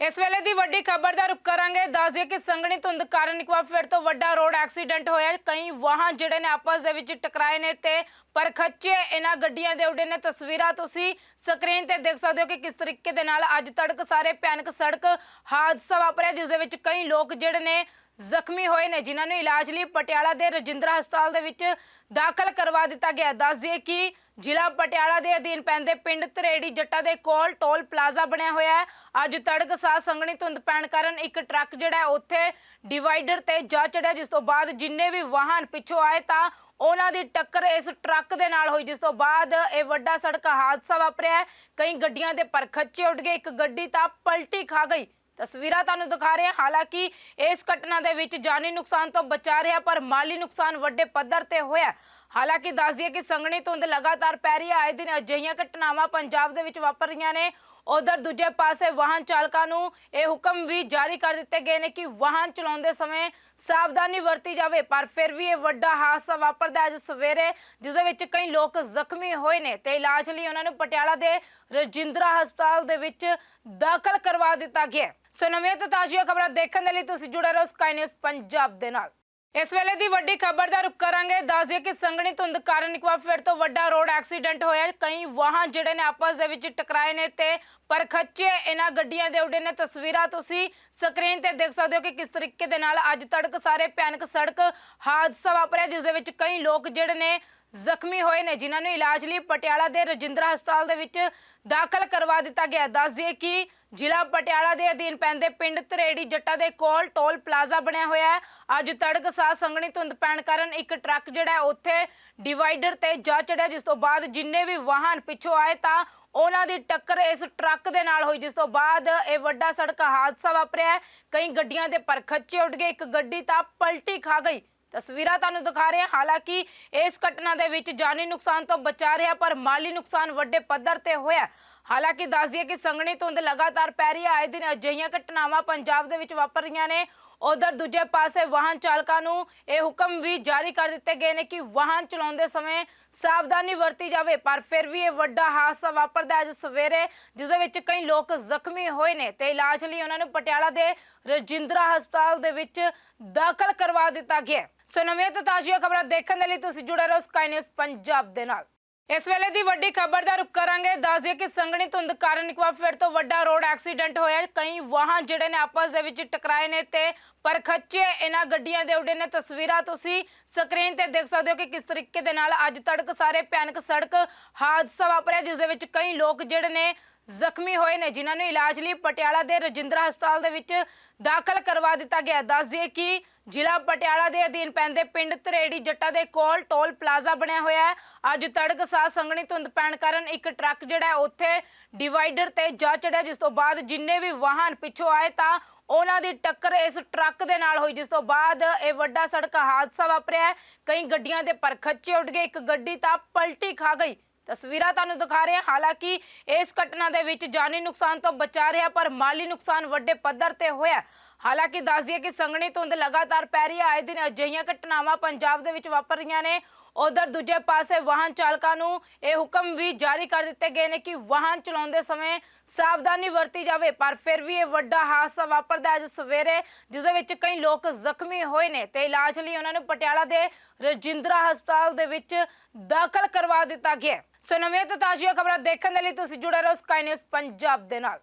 ਇਸ ਵੇਲੇ ਦੀ ਵੱਡੀ ਖਬਰ ਦਾ ਰੁਕ ਕਰਾਂਗੇ। ਦੱਸ ਦਈਏ ਕਿ ਸੰਘਣੀ ਧੁੰਦ ਕਾਰਨ ਇੱਕ ਵਾਰ ਫਿਰ ਤੋਂ ਵੱਡਾ ਰੋਡ ਐਕਸੀਡੈਂਟ ਹੋਇਆ। ਕਈ ਵਾਹਨ ਜਿਹੜੇ ਨੇ ਆਪਸ ਦੇ ਵਿੱਚ ਟਕਰਾਏ ਨੇ ਤੇ ਪਰ ਖੱਚੇ ਇਹਨਾਂ ਗੱਡੀਆਂ ਦੇ ਉੱਡੇ ਨੇ। ਤਸਵੀਰਾਂ ਤੁਸੀਂ ਸਕਰੀਨ ਤੇ ਦੇਖ ਸਕਦੇ ਹੋ ਕਿ ਕਿਸ ਤਰੀਕੇ ਦੇ ਨਾਲ ਅੱਜ ਤੜਕ ਸਾਰੇ ਭਿਆਨਕ ਸੜਕ ਹਾਦਸਾ ਵਾਪਰਿਆ, ਜਿਸ ਦੇ ਵਿੱਚ ਕਈ ਲੋਕ ਜਿਹੜੇ ਨੇ ਜ਼ਖਮੀ ਹੋਏ ਨੇ, ਜਿਨ੍ਹਾਂ ਨੂੰ ਇਲਾਜ ਲਈ ਪਟਿਆਲਾ ਦੇ ਰਜਿੰਦਰਾ ਹਸਪਤਾਲ ਦੇ ਵਿੱਚ ਦਾਖਲ ਕਰਵਾ ਦਿੱਤਾ ਗਿਆ। ਦੱਸ ਦਈਏ ਕਿ ਜ਼ਿਲ੍ਹਾ ਪਟਿਆਲਾ ਦੇ ਅਧੀਨ ਪੈਂਦੇ ਪਿੰਡ ਤਰੇੜੀ ਜੱਟਾ ਦੇ ਕੋਲ ਟੋਲ ਪਲਾਜ਼ਾ ਬਣਿਆ ਹੋਇਆ ਹੈ। ਅੱਜ ਤੜਕ ਸਾਹ ਸੰਘਣੀ ਧੁੰਦ ਪੈਣ ਕਾਰਨ ਇੱਕ ਟਰੱਕ ਜਿਹੜਾ ਹੈ, ਉੱਥੇ ਡਿਵਾਈਡਰ ਤੇ ਜਾ ਚੜਿਆ, ਜਿਸ ਤੋਂ ਬਾਅਦ ਜਿੰਨੇ ਵੀ ਵਾਹਨ ਪਿੱਛੋਂ ਆਏ ਤਾਂ ਉਹਨਾਂ ਦੀ ਟੱਕਰ ਇਸ ਟਰੱਕ ਦੇ ਨਾਲ ਹੋਈ, ਜਿਸ ਤੋਂ ਬਾਅਦ ਇਹ ਵੱਡਾ ਸੜਕ ਹਾਦਸਾ ਵਾਪਰਿਆ ਹੈ। ਕਈ ਗੱਡੀਆਂ ਦੇ ਪਰਖੱਚੇ ਉੱਡ ਗਏ, ਇੱਕ ਗੱਡੀ ਤਾਂ ਪਲਟੀ ਖਾ ਗਈ। ਤਸਵੀਰਾਂ ਤੁਹਾਨੂੰ ਦਿਖਾ ਰਹੇ ਹਾਂ। ਹਾਲਾਂਕਿ ਇਸ ਘਟਨਾ ਦੇ ਵਿੱਚ ਜਾਨੀ ਨੁਕਸਾਨ ਤੋਂ ਬਚਾ ਰਿਹਾ, ਪਰ ਮਾਲੀ ਨੁਕਸਾਨ ਵੱਡੇ ਪੱਧਰ ਤੇ ਹੋਇਆ। ਹਾਲਾਂਕਿ ਦੱਸ ਦਈਏ ਕਿ ਸੰਘਣੀ ਧੁੰਦ ਲਗਾਤਾਰ ਪੈ ਰਹੀ ਹੈ। ਆਏ ਦਿਨ ਅਜਿਹੀਆਂ ਘਟਨਾਵਾਂ ਪੰਜਾਬ ਦੇ ਵਿੱਚ ਵਾਪਰ ਰਹੀਆਂ ਨੇ। ਉਧਰ ਦੂਜੇ ਪਾਸੇ ਵਾਹਨ ਚਾਲਕਾਂ ਨੂੰ ਇਹ ਹੁਕਮ ਵੀ ਜਾਰੀ ਕਰ ਦਿੱਤੇ ਗਏ ਨੇ ਕਿ ਵਾਹਨ ਚਲਾਉਂਦੇ ਸਮੇਂ ਸਾਵਧਾਨੀ ਵਰਤੀ ਜਾਵੇ, ਪਰ ਫਿਰ ਵੀ ਇਹ ਵੱਡਾ ਹਾਦਸਾ ਵਾਪਰਦਾ ਅੱਜ ਸਵੇਰੇ ਜਿਸ ਦੇ ਵਿੱਚ ਕਈ ਲੋਕ ਜ਼ਖਮੀ ਹੋਏ ਨੇ ਤੇ ਇਲਾਜ ਲਈ ਉਹਨਾਂ ਨੂੰ ਪਟਿਆਲਾ ਦੇ ਰਜਿੰਦਰਾ ਹਸਪਤਾਲ ਦੇ ਵਿੱਚ ਦਾਖਲ ਕਰਵਾ ਦਿੱਤਾ ਗਿਆ ਸੋ ਨਵੀਆਂ ਤੇ ਤਾਜ਼ੀਆਂ ਖਬਰਾਂ ਦੇਖਣ ਦੇ ਲਈ ਤੁਸੀਂ ਜੁੜੇ ਰਹੋ ਸਕਾਈ ਨਿਊਜ਼ ਪੰਜਾਬ ਦੇ ਨਾਲ। ਇਸ ਵੇਲੇ ਦੀ ਵੱਡੀ ਖਬਰ ਦਾ ਰੁਕ ਕਰਾਂਗੇ। ਦੱਸ ਦਈਏ ਕਿ ਸੰਘਣੀ ਧੁੰਦ ਕਾਰਨ ਇੱਕ ਵਾਰ ਫਿਰ ਤੋਂ ਵੱਡਾ ਰੋਡ ਐਕਸੀਡੈਂਟ ਹੋਇਆ ਕਈ ਵਾਹਨ ਜਿਹੜੇ ਨੇ ਆਪਸ ਦੇ ਵਿੱਚ ਟਕਰਾਏ ਨੇ ਤੇ ਪਰ ਖੱਚੇ ਇਹਨਾਂ ਗੱਡੀਆਂ ਦੇ ਉੱਡੇ ਨੇ। ਤਸਵੀਰਾਂ ਤੁਸੀਂ ਸਕਰੀਨ ਤੇ ਦੇਖ ਸਕਦੇ ਹੋ ਕਿ ਕਿਸ ਤਰੀਕੇ ਦੇ ਨਾਲ ਅੱਜ ਤੜਕ ਸਾਰੇ ਭਿਆਨਕ ਸੜਕ ਹਾਦਸਾ ਵਾਪਰਿਆ, ਜਿਸ ਦੇ ਵਿੱਚ ਕਈ ਲੋਕ ਜਿਹੜੇ ਨੇ ਜ਼ਖਮੀ ਹੋਏ ਨੇ, ਜਿਨ੍ਹਾਂ ਨੂੰ ਇਲਾਜ ਲਈ ਪਟਿਆਲਾ ਦੇ ਰਜਿੰਦਰਾ ਹਸਪਤਾਲ ਦੇ ਵਿੱਚ ਦਾਖਲ ਕਰਵਾ ਦਿੱਤਾ ਗਿਆ। ਦੱਸ ਦਈਏ ਕਿ ਜ਼ਿਲ੍ਹਾ ਪਟਿਆਲਾ ਦੇ ਅਧੀਨ ਪੈਂਦੇ ਪਿੰਡ ਤਰੇੜੀ ਜੱਟਾ ਦੇ ਕੋਲ ਟੋਲ ਪਲਾਜ਼ਾ ਬਣਿਆ ਹੋਇਆ ਹੈ। ਅੱਜ ਤੜਕ ਸਾਹ ਸੰਘਣੀ ਧੁੰਦ ਪੈਣ ਕਾਰਨ ਇੱਕ ਟਰੱਕ ਜਿਹੜਾ ਉੱਥੇ ਡਿਵਾਈਡਰ ਤੇ ਜਾ ਚੜਿਆ, ਜਿਸ ਤੋਂ ਬਾਅਦ ਜਿੰਨੇ ਵੀ ਵਾਹਨ ਪਿੱਛੋਂ ਆਏ ਤਾਂ ਉਹਨਾਂ ਦੀ ਟੱਕਰ ਇਸ ਟਰੱਕ ਦੇ ਨਾਲ ਹੋਈ, ਜਿਸ ਤੋਂ ਬਾਅਦ ਇਹ ਵੱਡਾ ਸੜਕ ਹਾਦਸਾ ਵਾਪਰਿਆ ਕਈ ਗੱਡੀਆਂ ਦੇ ਪਰਖੱਚੇ ਉੱਡ ਗਏ, ਇੱਕ ਗੱਡੀ ਤਾਂ ਪਲਟੀ ਖਾ ਗਈ। ਤਸਵੀਰਾਂ ਤੁਹਾਨੂੰ ਦਿਖਾ ਰਹੇ ਹਾਂ। ਹਾਲਾਂਕਿ ਇਸ ਘਟਨਾ ਦੇ ਵਿੱਚ ਜਾਨੀ ਨੁਕਸਾਨ ਤੋਂ ਬਚਾ ਰਿਹਾ, ਪਰ ਮਾਲੀ ਨੁਕਸਾਨ ਵੱਡੇ ਪੱਧਰ ਤੇ ਹੋਇਆ ਹਾਲਾਂਕਿ ਦੱਸ ਦਈਏ ਕਿ ਸੰਘਣੀ ਧੁੰਦ ਲਗਾਤਾਰ ਪੈ ਰਹੀ ਹੈ। ਆਏ ਦਿਨ ਅਜਿਹੀਆਂ ਘਟਨਾਵਾਂ ਪੰਜਾਬ ਦੇ ਵਿੱਚ ਵਾਪਰ ਰਹੀਆਂ ਨੇ। ਉਧਰ ਦੂਜੇ ਪਾਸੇ ਵਾਹਨ ਚਾਲਕਾਂ ਨੂੰ ਇਹ ਹੁਕਮ ਵੀ ਜਾਰੀ ਕਰ ਦਿੱਤੇ ਗਏ ਨੇ ਕਿ ਵਾਹਨ ਚਲਾਉਂਦੇ ਸਮੇਂ ਸਾਵਧਾਨੀ ਵਰਤੀ ਜਾਵੇ। ਪਰ ਫਿਰ ਵੀ ਇਹ ਵੱਡਾ ਹਾਦਸਾ ਵਾਪਰਦਾ ਅੱਜ ਸਵੇਰੇ, ਜਿਸ ਦੇ ਵਿੱਚ ਕਈ ਲੋਕ ਜ਼ਖਮੀ ਹੋਏ ਨੇ ਤੇ ਇਲਾਜ ਲਈ ਉਹਨਾਂ ਨੂੰ ਪਟਿਆਲਾ ਦੇ ਰਜਿੰਦਰਾ ਹਸਪਤਾਲ ਦੇ ਵਿੱਚ ਦਾਖਲ ਕਰਵਾ ਦਿੱਤਾ ਗਿਆ ਸੋ ਨਵੀਆਂ ਤੇ ਤਾਜ਼ੀਆਂ ਖਬਰਾਂ ਦੇਖਣ ਦੇ ਲਈ ਤੁਸੀਂ ਜੁੜੇ ਰਹੋ ਸਕਾਈ ਨਿਊਜ਼ ਪੰਜਾਬ ਦੇ ਨਾਲ। ਇਸ ਵੇਲੇ ਦੀ ਵੱਡੀ ਖਬਰ ਦਾ ਰੁਕ ਕਰਾਂਗੇ। ਦੱਸ ਦਈਏ ਕਿ ਸੰਘਣੀ ਧੁੰਦ ਕਾਰਨ ਇੱਕ ਵਾਰ ਫਿਰ ਤੋਂ ਵੱਡਾ ਰੋਡ ਐਕਸੀਡੈਂਟ ਹੋਇਆ। ਕਈ ਵਾਹਨ ਜਿਹੜੇ ਨੇ ਆਪਸ ਦੇ ਵਿੱਚ ਟਕਰਾਏ ਨੇ ਤੇ ਪਰ ਖੱਚੇ ਇਹਨਾਂ ਗੱਡੀਆਂ ਦੇ ਉੱਡੇ ਨੇ। ਤਸਵੀਰਾਂ ਤੁਸੀਂ ਸਕਰੀਨ ਤੇ ਦੇਖ ਸਕਦੇ ਹੋ ਕਿ ਕਿਸ ਤਰੀਕੇ ਦੇ ਨਾਲ ਅੱਜ ਤੜਕ ਸਾਰੇ ਭਿਆਨਕ ਸੜਕ ਹਾਦਸਾ ਵਾਪਰਿਆ, ਜਿਸ ਦੇ ਵਿੱਚ ਕਈ ਲੋਕ ਜਿਹੜੇ ਨੇ ਜ਼ਖਮੀ ਹੋਏ ਨੇ, ਜਿਨ੍ਹਾਂ ਨੂੰ ਇਲਾਜ ਲਈ ਪਟਿਆਲਾ ਦੇ ਰਜਿੰਦਰਾ ਹਸਪਤਾਲ ਦੇ ਵਿੱਚ ਦਾਖਲ ਕਰਵਾ ਦਿੱਤਾ ਗਿਆ। ਦੱਸ ਦਈਏ ਕਿ ਜ਼ਿਲ੍ਹਾ ਪਟਿਆਲਾ ਦੇ ਅਧੀਨ ਪੈਂਦੇ ਪਿੰਡ ਤਰੇੜੀ ਜੱਟਾ ਦੇ ਕੋਲ ਟੋਲ ਪਲਾਜ਼ਾ ਬਣਿਆ ਹੋਇਆ ਹੈ। ਅੱਜ ਤੜਕ ਸਾਹ ਸੰਘਣੀ ਧੁੰਦ ਪੈਣ ਕਾਰਨ ਇੱਕ ਟਰੱਕ ਜਿਹੜਾ ਉੱਥੇ ਡਿਵਾਈਡਰ ਤੇ ਜਾ ਚੜਿਆ, ਜਿਸ ਤੋਂ ਬਾਅਦ ਜਿੰਨੇ ਵੀ ਵਾਹਨ ਪਿੱਛੋਂ ਆਏ ਤਾਂ ਉਹਨਾਂ ਦੀ ਟੱਕਰ ਇਸ ਟਰੱਕ ਦੇ ਨਾਲ ਹੋਈ, ਜਿਸ ਤੋਂ ਬਾਅਦ ਇਹ ਵੱਡਾ ਸੜਕ ਹਾਦਸਾ ਵਾਪਰਿਆ ਕਈ ਗੱਡੀਆਂ ਦੇ ਪਰਖੱਚੇ ਉੱਡ ਗਏ, ਇੱਕ ਗੱਡੀ ਤਾਂ ਪਲਟੀ ਖਾ ਗਈ। ਤਸਵੀਰਾਂ ਤੁਹਾਨੂੰ ਦਿਖਾ ਰਹੇ ਹਾਂ। ਹਾਲਾਂਕਿ ਇਸ ਘਟਨਾ ਦੇ ਵਿੱਚ ਜਾਨੀ ਨੁਕਸਾਨ ਤੋਂ ਬਚਾ ਰਿਹਾ, ਪਰ ਮਾਲੀ ਨੁਕਸਾਨ ਵੱਡੇ ਪੱਧਰ ਤੇ ਹੋਇਆ। ਹਾਲਾਂਕਿ ਦੱਸ ਦਈਏ ਕਿ ਸੰਘਣੀ ਧੁੰਦ ਲਗਾਤਾਰ ਪੈ ਰਹੀ ਹੈ। ਆਏ ਦਿਨ ਅਜਿਹੀਆਂ ਘਟਨਾਵਾਂ ਪੰਜਾਬ ਦੇ ਵਿੱਚ ਵਾਪਰ ਰਹੀਆਂ ਨੇ। ਉਧਰ ਦੂਜੇ ਪਾਸੇ ਵਾਹਨ ਚਾਲਕਾਂ ਨੂੰ ਇਹ ਹੁਕਮ ਵੀ ਜਾਰੀ ਕਰ ਦਿੱਤੇ ਗਏ ਨੇ ਕਿ ਵਾਹਨ ਚਲਾਉਂਦੇ ਸਮੇਂ ਸਾਵਧਾਨੀ ਵਰਤੀ ਜਾਵੇ। ਪਰ ਫਿਰ ਵੀ ਇਹ ਵੱਡਾ ਹਾਦਸਾ ਵਾਪਰਦਾ ਅੱਜ ਸਵੇਰੇ ਜਿਸ ਦੇ ਵਿੱਚ ਕਈ ਲੋਕ ਜ਼ਖਮੀ ਹੋਏ ਨੇ ਤੇ ਇਲਾਜ ਲਈ ਉਹਨਾਂ ਨੂੰ ਪਟਿਆਲਾ ਦੇ ਰਜਿੰਦਰਾ ਹਸਪਤਾਲ ਦੇ ਵਿੱਚ ਦਾਖਲ ਕਰਵਾ ਦਿੱਤਾ ਗਿਆ ਸੋ ਨਵੀਆਂ ਤੇ ਤਾਜ਼ੀਆਂ ਖਬਰਾਂ ਦੇਖਣ ਦੇ ਲਈ ਤੁਸੀਂ ਜੁੜੇ ਰਹੋ ਸਕਾਈ ਨਿਊਜ਼ ਪੰਜਾਬ ਦੇ ਨਾਲ।